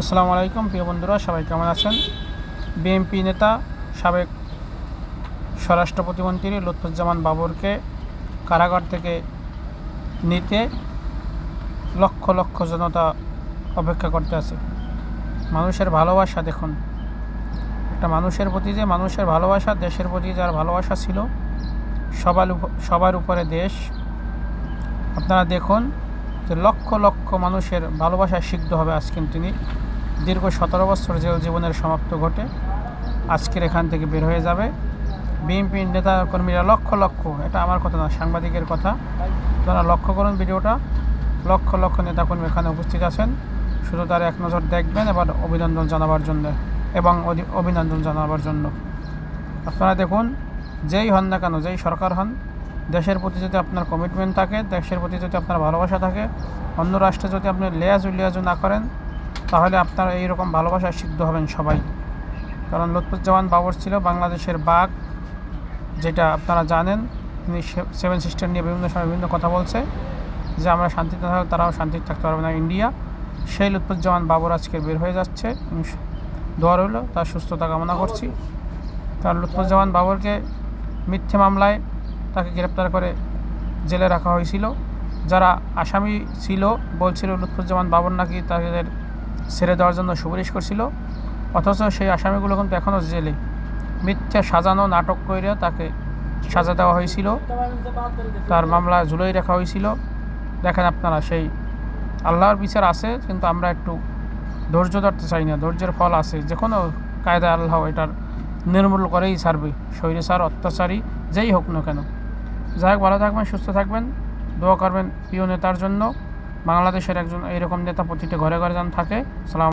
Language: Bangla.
আসসালামু আলাইকুম, প্রিয় বন্ধুরা, সবাই কেমন আছেন? বিএনপি নেতা, সাবেক স্বরাষ্ট্র প্রতিমন্ত্রী লুৎফুজ্জামান বাবরকে কারাগার থেকে নিতে লক্ষ লক্ষ জনতা অপেক্ষা করতে আছে। মানুষের ভালোবাসা, দেখুন, একটা মানুষের প্রতি যে মানুষের ভালোবাসা, দেশের প্রতি যার ভালোবাসা ছিল, সবার সবার উপরে দেশ। আপনারা দেখুন যে লক্ষ লক্ষ মানুষের ভালোবাসায় সিদ্ধ হবে আজকে তিনি। দীর্ঘ সতেরো বছর জেল জীবনের সমাপ্ত ঘটে, আজকের এখান থেকে বের হয়ে যাবে। বিএনপি নেতা কর্মীরা লক্ষ লক্ষ, এটা আমার কথা না, সাংবাদিকের কথা আপনারা লক্ষ্য করুন ভিডিওটা। লক্ষ লক্ষ নেতাকর্মী এখানে উপস্থিত আছেন। শুধু তার এক নজর দেখবেন, এবার অভিনন্দন জানাবার জন্য এবং অভিনন্দন জানাবার জন্য। আপনারা দেখুন, যেই হন না কেন, যেই সরকার হন, দেশের প্রতি যদি আপনার কমিটমেন্ট থাকে, দেশের প্রতি যদি আপনার ভালোবাসা থাকে, অন্য রাষ্ট্রে যদি আপনি লেয়াজু লিয়াজু না করেন তাহলে আপনার এইরকম ভালোবাসায় সিদ্ধ হবেন সবাই। কারণ লুৎফুজ্জামান বাবর ছিল বাংলাদেশের বাঘ, যেটা আপনারা জানেন। তিনি সেভেন সিস্টার নিয়ে বিভিন্ন সময় বিভিন্ন কথা বলছে, যে আমরা শান্তিতে থাকলে তারাও শান্তিতে থাকতে পারবে না ইন্ডিয়া। সেই লুৎফুজ্জামান বাবর আজকে বের হয়ে যাচ্ছে। ইনশ- দোয়া রইল, তার সুস্থতা কামনা করছি। কারণ লুৎফুজ্জামান বাবরকে মিথ্যে মামলায় তাকে গ্রেপ্তার করে জেলে রাখা হয়েছিল। যারা আসামি ছিল, বলছিল লুৎফুজ্জামান বাবর নাকি তাদের ছেড়ে দেওয়ার জন্য সুপারিশ করছিল। অথচ সেই আসামিগুলো কিন্তু এখনও জেলে। মিথ্যা সাজানো নাটক করে তাকে সাজা দেওয়া হয়েছিল। তার মামলা ঝুলোই রাখা হয়েছিল। দেখেন আপনারা, সেই আল্লাহর বিচার আছে, কিন্তু আমরা একটু ধৈর্য ধরতে চাই না। ধৈর্যের ফল আছে। যে কোনো কায়দায় আল্লাহ এটার নির্মূল করেই ছাড়বে। স্বৈরাচার অত্যাচারী, যেই হোক না কেন। যাই হোক, ভালো থাকবেন, সুস্থ থাকবেন। দোয়া করবেন প্রিয় নেতার জন্য। বাংলাদেশের একজন এরকম নেতা প্রতিটি ঘরে ঘরে যেন থাকে সালাম